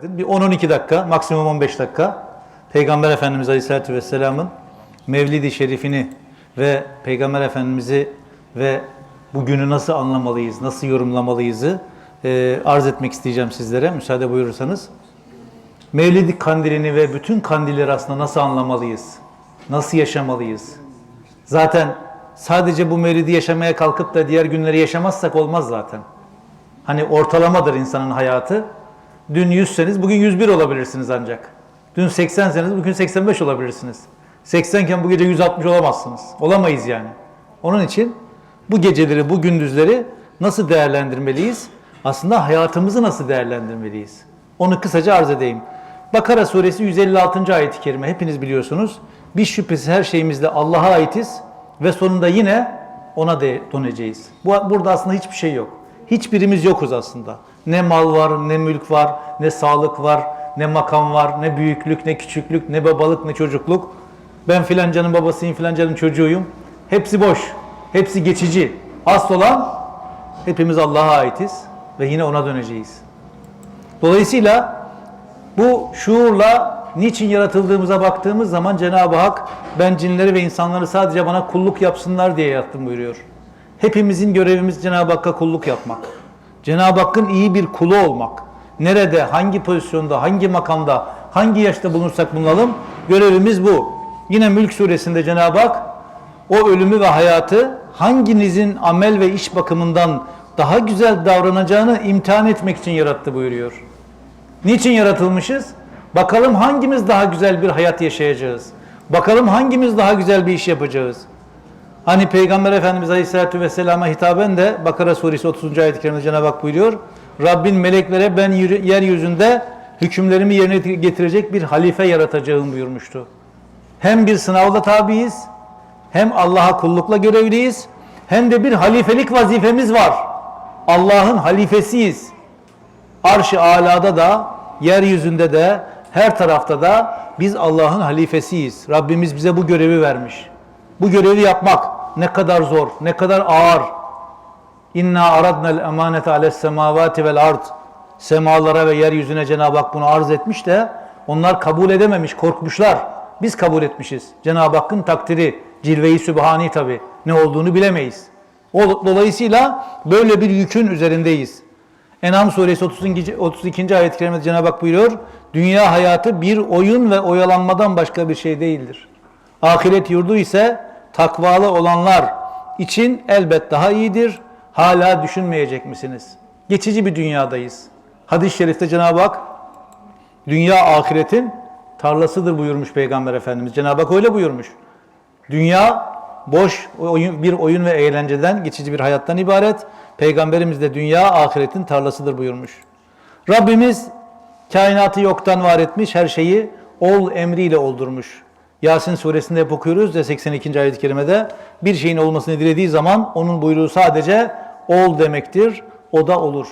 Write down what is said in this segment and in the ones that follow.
edin. Bir 10-12 dakika, maksimum 15 dakika Peygamber Efendimiz Aleyhisselatü Vesselam'ın Mevlid-i Şerifini ve Peygamber Efendimiz'i ve bugünü nasıl anlamalıyız, nasıl yorumlamalıyızı e, arz etmek isteyeceğim sizlere müsaade buyurursanız. Mevlid kandilini ve bütün kandilleri aslında nasıl anlamalıyız? Nasıl yaşamalıyız? Zaten sadece bu mevlidi yaşamaya kalkıp da diğer günleri yaşamazsak olmaz zaten. Hani ortalamadır insanın hayatı. Dün 100'seniz bugün 101 olabilirsiniz ancak. Dün 80'seniz bugün 85 olabilirsiniz. 80 iken bu gece 160 olamazsınız. Olamayız yani. Onun için bu geceleri, bu gündüzleri nasıl değerlendirmeliyiz? Aslında hayatımızı nasıl değerlendirmeliyiz? Onu kısaca arz edeyim. Bakara suresi 156. ayet-i kerime hepiniz biliyorsunuz. Biz şüphesiz her şeyimizde Allah'a aitiz ve sonunda yine ona de döneceğiz. Bu, burada aslında hiçbir şey yok. Hiçbirimiz yokuz aslında. Ne mal var, ne mülk var, ne sağlık var, ne makam var, ne büyüklük, ne küçüklük, ne babalık, ne çocukluk. Ben filancanın babasıyım, filancanın çocuğuyum. Hepsi boş. Hepsi geçici. Asıl olan hepimiz Allah'a aitiz ve yine ona döneceğiz. Dolayısıyla bu şuurla niçin yaratıldığımıza baktığımız zaman Cenab-ı Hak ben cinleri ve insanları sadece bana kulluk yapsınlar diye yarattım buyuruyor. Hepimizin görevimiz Cenab-ı Hakk'a kulluk yapmak. Cenab-ı Hakk'ın iyi bir kulu olmak. Nerede, hangi pozisyonda, hangi makamda, hangi yaşta bulunursak bulunalım görevimiz bu. Yine Mülk suresinde Cenab-ı Hak o ölümü ve hayatı hanginizin amel ve iş bakımından daha güzel davranacağını imtihan etmek için yarattı buyuruyor. Niçin yaratılmışız? Bakalım hangimiz daha güzel bir hayat yaşayacağız. Bakalım hangimiz daha güzel bir iş yapacağız. Hani Peygamber Efendimiz Aleyhisselatü Vesselam'a hitaben de Bakara Suresi 30. ayet-i kerimede Cenab-ı Hak buyuruyor. Rabbin meleklere ben yeryüzünde hükümlerimi yerine getirecek bir halife yaratacağım buyurmuştu. Hem bir sınavla tabiiz, hem Allah'a kullukla görevliyiz, hem de bir halifelik vazifemiz var. Allah'ın halifesiyiz. Arş-ı alada da, yeryüzünde de, her tarafta da biz Allah'ın halifesiyiz. Rabbimiz bize bu görevi vermiş. Bu görevi yapmak ne kadar zor, ne kadar ağır. İnna aradna'l emanete ales semavati vel ard. Semalara ve yeryüzüne Cenab-ı Hak bunu arz etmiş de onlar kabul edememiş, korkmuşlar. Biz kabul etmişiz. Cenab-ı Hakk'ın takdiri, cilve-i sübhani tabi ne olduğunu bilemeyiz. Dolayısıyla böyle bir yükün üzerindeyiz. En'am suresi 32. 32. ayet-i kerimede Cenab-ı Hak buyuruyor. Dünya hayatı bir oyun ve oyalanmadan başka bir şey değildir. Ahiret yurdu ise takvalı olanlar için elbet daha iyidir. Hala düşünmeyecek misiniz? Geçici bir dünyadayız. Hadis-i şerifte Cenab-ı Hak dünya ahiretin tarlasıdır buyurmuş Peygamber Efendimiz. Cenab-ı Hak öyle buyurmuş. Dünya boş oyun, bir oyun ve eğlenceden, geçici bir hayattan ibaret. Peygamberimiz de dünya ahiretin tarlasıdır buyurmuş. Rabbimiz kainatı yoktan var etmiş, her şeyi ol emriyle oldurmuş. Yasin suresinde hep okuyoruz ya 82. ayet-i kerimede bir şeyin olmasını dilediği zaman onun buyruğu sadece ol demektir, o da olur.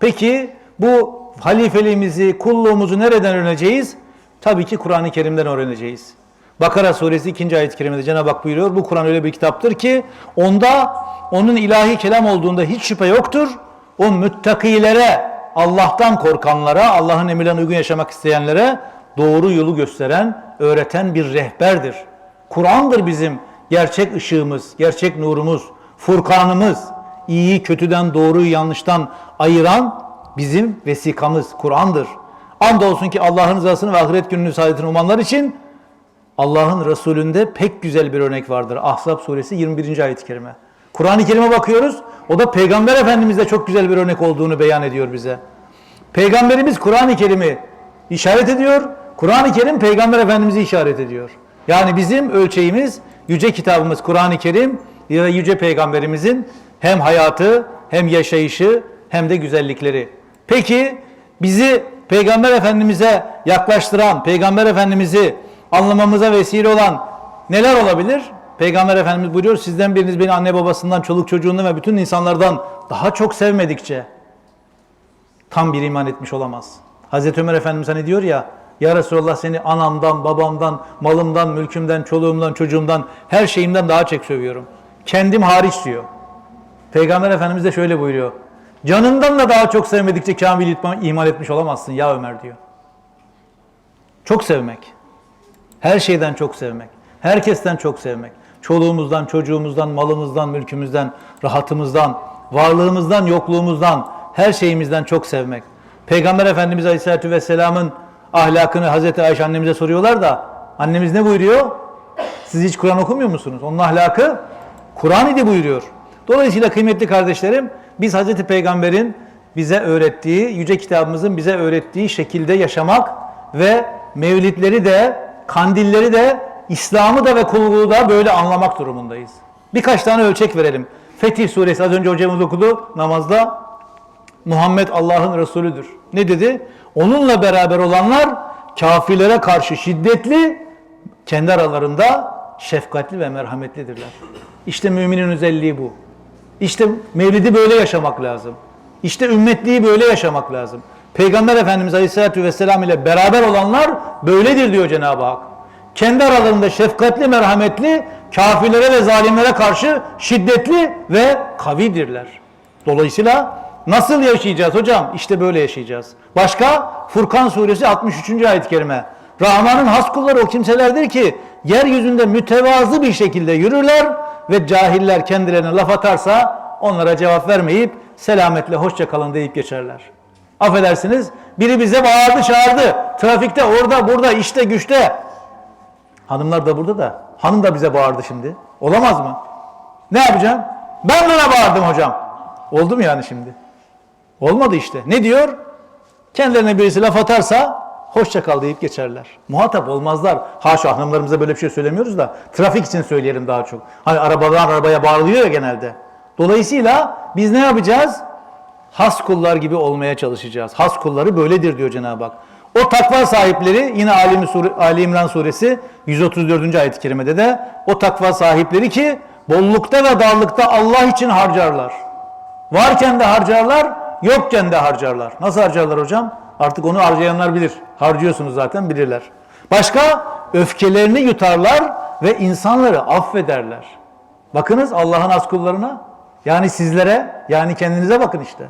Peki bu halifeliğimizi, kulluğumuzu nereden öğreneceğiz? Tabii ki Kur'an-ı Kerim'den öğreneceğiz. Bakara suresi 2. ayet-i kerimede Cenab-ı Hak buyuruyor. Bu Kur'an öyle bir kitaptır ki onda onun ilahi kelam olduğunda hiç şüphe yoktur. O müttakilere, Allah'tan korkanlara, Allah'ın emirlerine uygun yaşamak isteyenlere doğru yolu gösteren, öğreten bir rehberdir. Kur'an'dır bizim gerçek ışığımız, gerçek nurumuz, furkanımız, iyiyi kötüden, doğruyu yanlıştan ayıran bizim vesikamız Kur'an'dır. Andolsun ki Allah'ın rızasını ve ahiret gününün saadetini umanlar için Allah'ın Resulünde pek güzel bir örnek vardır. Ahzab suresi 21. ayet-i kerime. Kur'an-ı Kerim'e bakıyoruz. O da Peygamber Efendimiz'de çok güzel bir örnek olduğunu beyan ediyor bize. Peygamberimiz Kur'an-ı Kerim'i işaret ediyor. Kur'an-ı Kerim Peygamber Efendimiz'i işaret ediyor. Yani bizim ölçeğimiz yüce kitabımız Kur'an-ı Kerim da yüce peygamberimizin hem hayatı hem yaşayışı hem de güzellikleri. Peki bizi Peygamber Efendimiz'e yaklaştıran, Peygamber Efendimiz'i anlamamıza vesile olan neler olabilir? Peygamber Efendimiz buyuruyor sizden biriniz beni anne babasından, çoluk çocuğundan ve bütün insanlardan daha çok sevmedikçe tam bir iman etmiş olamaz. Hazreti Ömer Efendimiz hani diyor ya ya Resulallah seni anamdan, babamdan, malımdan, mülkümden, çoluğumdan, çocuğumdan, her şeyimden daha çok seviyorum. Kendim hariç diyor. Peygamber Efendimiz de şöyle buyuruyor. Canından da daha çok sevmedikçe kamil iman etmiş olamazsın ya Ömer diyor. Çok sevmek. Her şeyden çok sevmek. Herkesten çok sevmek. Çoluğumuzdan, çocuğumuzdan, malımızdan, mülkümüzden, rahatımızdan, varlığımızdan, yokluğumuzdan, her şeyimizden çok sevmek. Peygamber Efendimiz Aleyhisselatü Vesselam'ın ahlakını Hazreti Ayşe annemize soruyorlar da annemiz ne buyuruyor? Siz hiç Kur'an okumuyor musunuz? Onun ahlakı Kur'an idi buyuruyor. Dolayısıyla kıymetli kardeşlerim biz Hazreti Peygamber'in bize öğrettiği, yüce kitabımızın bize öğrettiği şekilde yaşamak ve mevlidleri de, kandilleri de, İslam'ı da ve kulluğu da böyle anlamak durumundayız. Birkaç tane ölçek verelim. Fetih suresi az önce hocamız okudu namazda. Muhammed Allah'ın Resulüdür. Ne dedi? Onunla beraber olanlar kafirlere karşı şiddetli, kendi aralarında şefkatli ve merhametlidirler. İşte müminin özelliği bu. İşte mevlidi böyle yaşamak lazım. İşte ümmetliği böyle yaşamak lazım. Peygamber Efendimiz Aleyhisselatü Vesselam ile beraber olanlar böyledir diyor Cenab-ı Hak. Kendi aralarında şefkatli, merhametli, kafirlere ve zalimlere karşı şiddetli ve kavidirler. Dolayısıyla nasıl yaşayacağız hocam? İşte böyle yaşayacağız. Başka? Furkan suresi 63. ayet-i kerime. Rahman'ın has kulları o kimselerdir ki yeryüzünde mütevazı bir şekilde yürürler ve cahiller kendilerine laf atarsa onlara cevap vermeyip selametle hoşça kalın deyip geçerler. Affedersiniz biri bize bağırdı çağırdı. Trafikte orada burada işte güçte. Hanımlar da burada da. Hanım da bize bağırdı şimdi. Olamaz mı? Ne yapacağım? Ben buna bağırdım hocam. Oldu mu yani şimdi? Olmadı işte. Ne diyor? Kendilerine birisi laf atarsa hoşça kal deyip geçerler. Muhatap olmazlar. Haşa hanımlarımıza böyle bir şey söylemiyoruz da trafik için söyleyelim daha çok. Hani arabadan arabaya bağırılıyor ya genelde. Dolayısıyla biz ne yapacağız? Has kullar gibi olmaya çalışacağız. Has kulları böyledir diyor Cenab-ı Hak. O takva sahipleri yine Ali, Sure, Ali İmran suresi 134. ayet-i kerimede de o takva sahipleri ki bollukta ve darlıkta Allah için harcarlar. Varken de harcarlar, yokken de harcarlar. Nasıl harcarlar hocam? Artık onu harcayanlar bilir. Harcıyorsunuz zaten bilirler. Başka? Öfkelerini yutarlar ve insanları affederler. Bakınız Allah'ın az kullarına. Yani sizlere, yani kendinize bakın işte.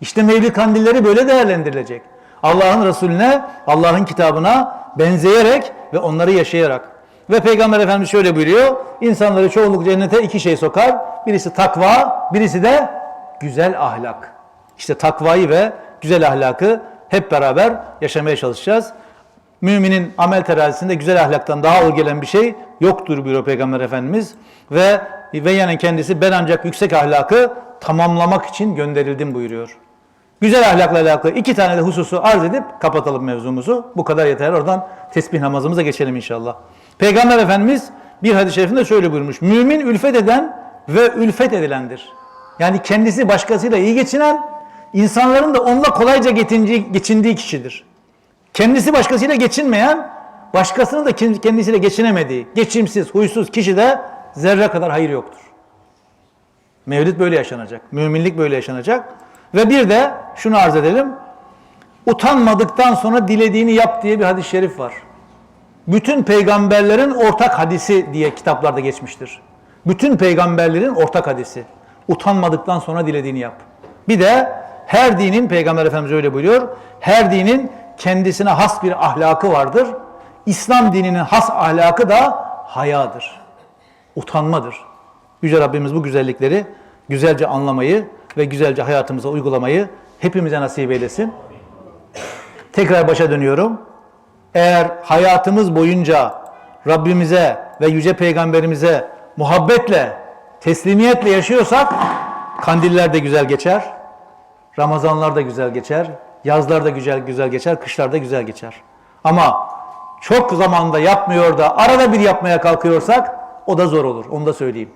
İşte mevlid kandilleri böyle değerlendirilecek. Allah'ın Resulüne, Allah'ın kitabına benzeyerek ve onları yaşayarak. Ve Peygamber Efendimiz şöyle buyuruyor. İnsanları çoğunluk cennete iki şey sokar. Birisi takva, birisi de güzel ahlak. İşte takvayı ve güzel ahlakı hep beraber yaşamaya çalışacağız. Müminin amel terazisinde güzel ahlaktan daha ağır gelen bir şey yoktur buyuruyor Peygamber Efendimiz. Ve ve yani kendisi ben ancak yüksek ahlakı tamamlamak için gönderildim buyuruyor. Güzel ahlakla alakalı iki tane de hususu arz edip kapatalım mevzumuzu. Bu kadar yeter. Oradan tesbih namazımıza geçelim inşallah. Peygamber Efendimiz bir hadis-i şerifinde şöyle buyurmuş. Mümin ülfet eden ve ülfet edilendir. Yani kendisi başkasıyla iyi geçinen, insanların da onunla kolayca geçindiği, kişidir. Kendisi başkasıyla geçinmeyen, başkasının da kendisiyle geçinemediği, geçimsiz, huysuz kişide zerre kadar hayır yoktur. Mevlid böyle yaşanacak. Müminlik böyle yaşanacak. Ve bir de şunu arz edelim. Utanmadıktan sonra dilediğini yap diye bir hadis-i şerif var. Bütün peygamberlerin ortak hadisi diye kitaplarda geçmiştir. Bütün peygamberlerin ortak hadisi. Utanmadıktan sonra dilediğini yap. Bir de her dinin, Peygamber Efendimiz öyle buyuruyor, her dinin kendisine has bir ahlakı vardır. İslam dininin has ahlakı da hayadır. Utanmadır. Yüce Rabbimiz bu güzellikleri güzelce anlamayı ve güzelce hayatımıza uygulamayı hepimize nasip eylesin. Tekrar başa dönüyorum. Eğer hayatımız boyunca Rabbimize ve Yüce Peygamberimize muhabbetle, teslimiyetle yaşıyorsak kandiller de güzel geçer, Ramazanlar da güzel geçer, yazlar da güzel güzel geçer, kışlar da güzel geçer. Ama çok zamanda yapmıyor da arada bir yapmaya kalkıyorsak o da zor olur. Onu da söyleyeyim.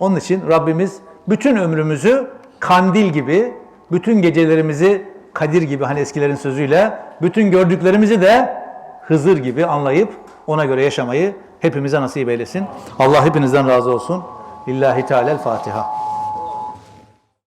Onun için Rabbimiz bütün ömrümüzü kandil gibi, bütün gecelerimizi Kadir gibi hani eskilerin sözüyle, bütün gördüklerimizi de Hızır gibi anlayıp ona göre yaşamayı hepimize nasip eylesin. Allah hepinizden razı olsun. Lillahi Teala'l Fatiha.